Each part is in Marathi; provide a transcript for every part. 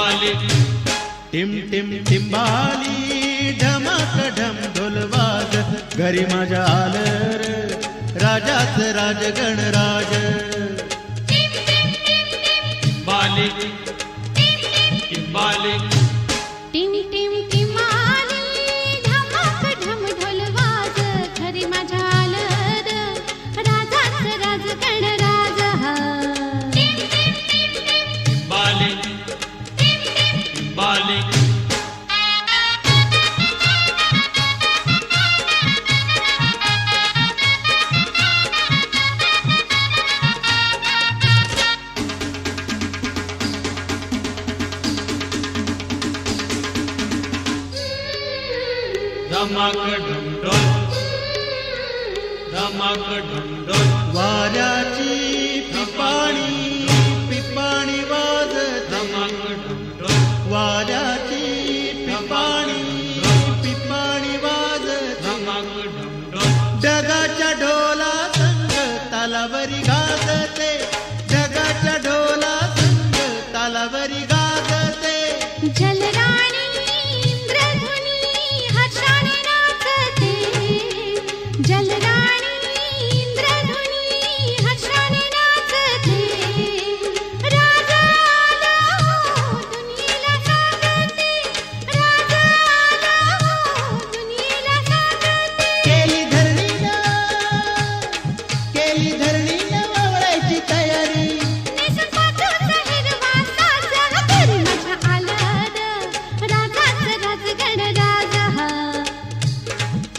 ढोलवाली टिम टिम टिंबाली ढमाक ढम ढोलवाज घरी माझ्या आलर राजाच राज. गणराज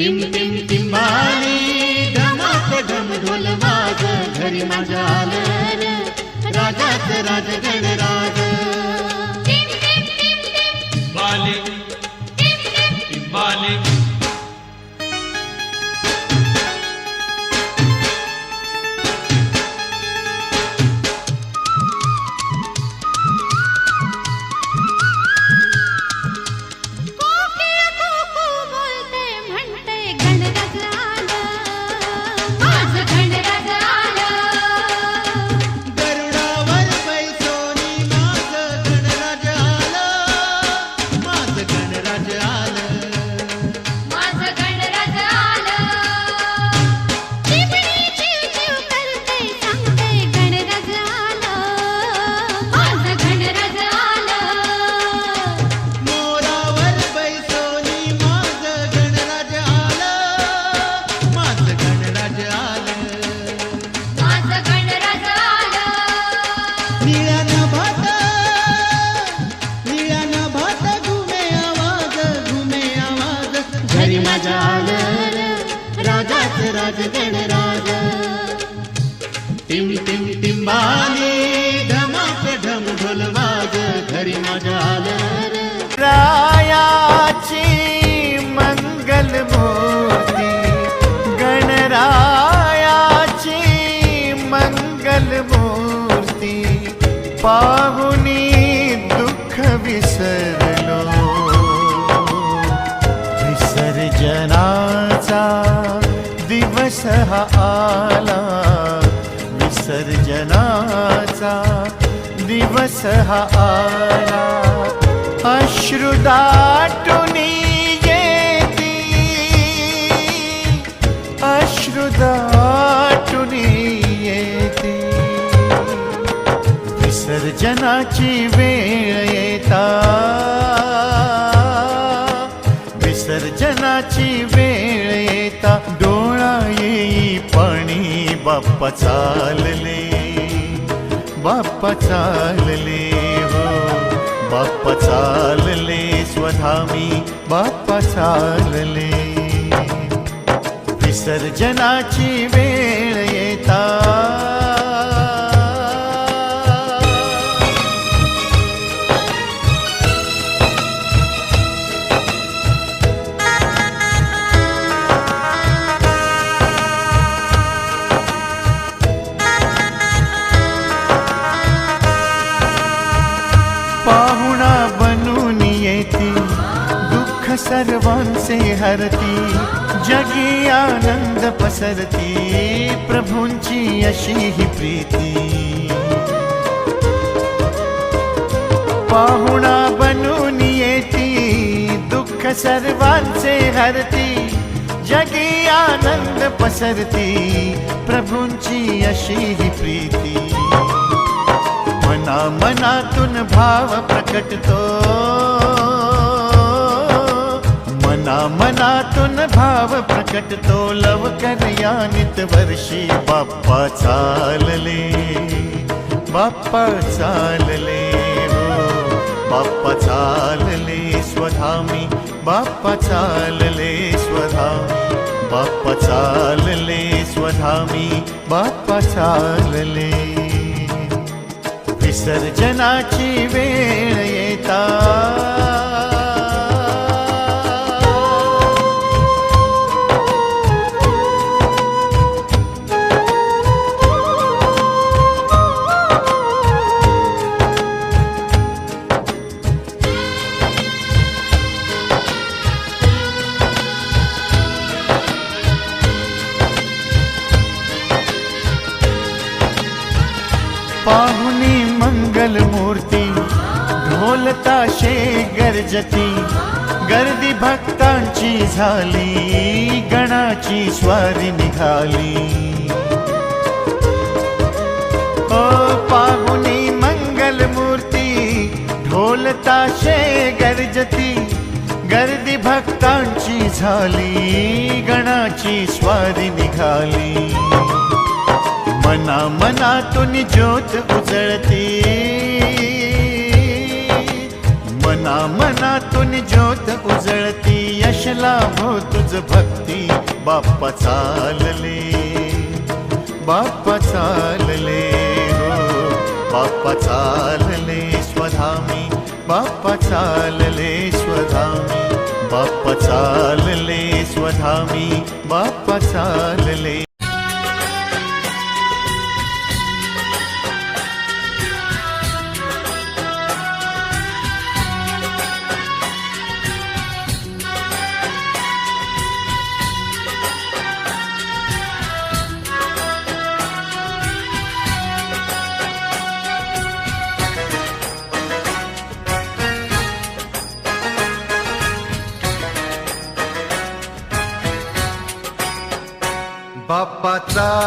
टिम टिम टिंबाली ढमात ढम ढोल वाज घरी माझ्या आलं राजाच राजगण राज घरी माझ्या रायाची मंगल मूर्ती. गणरायाची मंगल मूर्ती. पाहुनी दुःख विसरलो. विसर्जनाचा दिवस हा आला. विसर्जनाचा दिवस हा आला. अश्रुदाटुनी येती. अश्रुदाटुनी येती. विसर्जनाची वेळ येता. विसर्जनाची वेळ येता. डोळा येई पाणी बाप्पा चालले. बाप्पा चालले हो. बाप्पा चालले स्वधामी बाप्पा चालले. विसर्जनाची वेळ येता. सर्वांसे हरती जगी आनंद पसरती प्रभूंची अशी ही प्रीती. पाहुणा बनून येती दुःख सर्वांचे हरती जगी आनंद पसरती प्रभूंची अशी ही प्रीती. मना मनातून भाव प्रकटतो मना मनातून भाव प्रकटतो करया नित वर्षी बाप्पा चालले बाप्पा चालले हो बाप्पा चालले स्वधामी बाप्पा चालले स्वधामी बाप्पा चालले स्वधामी बाप्पा चालले. विसर्जनाची वेळ येता. गर्जती गर्दी भक्तांची झाली गणाची स्वारी निघाली. ओ पाहुनी मंगल मूर्ती ढोल ताशे गर्जती. गर्दी भक्तांची झाली गणाची स्वारी निघाली. मना मनातून ज्योत उजळती. मना मनातून ज्योत उजळती यश लाभो तुझ भक्ती. बाप्पा चालले बाप्पा चालले हो. बाप्पा चालले स्वधामी. बाप्पा चालले स्वधामी. बाप्पा चालले स्वधामी. बाप्पा चालले.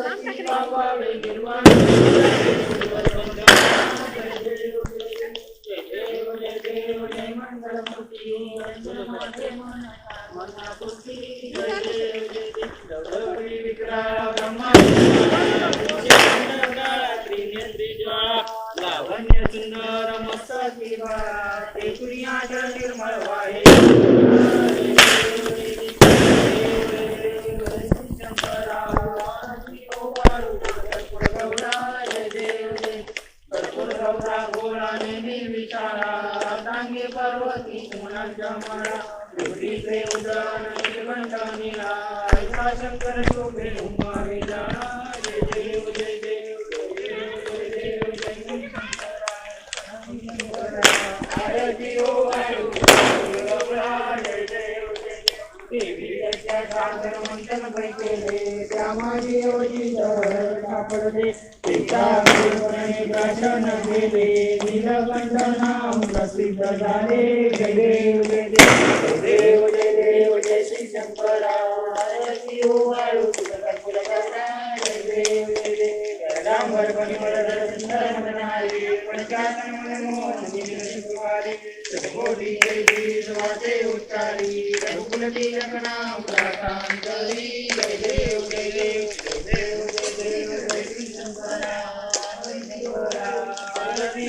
I'm not going to. दर्शन केले नीलकंठ प्रसिद्ध झाले जय देव जय देव देव जय देव जय श्री शंकरा आरती ओवाळू जय देव जय देव सुंदर मनमोहन दिव्य शुक्रवारी जय देव वाचे उच्चारी रघुकुल तिलक नाम जय देव जय देव जय देव जय देव जय श्री शंकरा हरि हरि आरती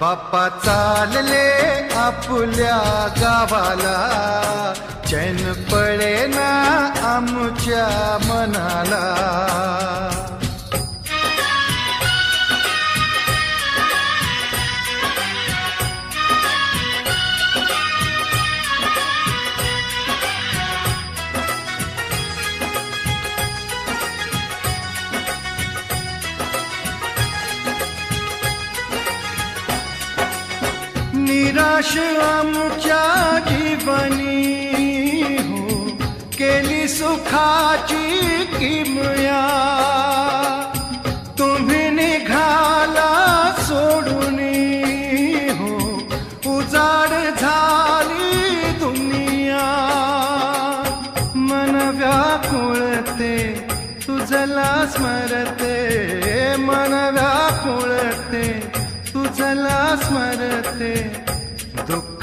बाप्पा चालले आपल्या गावाला. चैन पळे ना आमच्या मनाला. निराश आमच्या जीवनी हो? केली सुखाची किमया। तुम्ही निघाला सोडून हो? उजाड झाली दुनिया। मन व्याकुळते तुझला स्मरते। मन व्याकुळते तुझला स्मरते।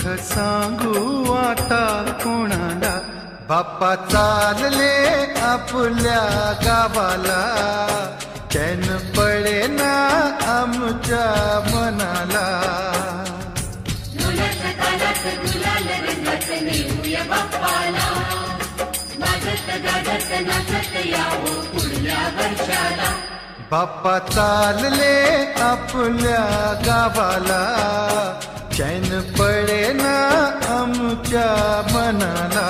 दुःख सांगू आता कोणाला? बाप्पा चालले आपल्या गावाला. चैन पळे ना आमच्या मनाला. बाप्पा चालले आपल्या गावाला. चैन पडे ना आमच्या मनाला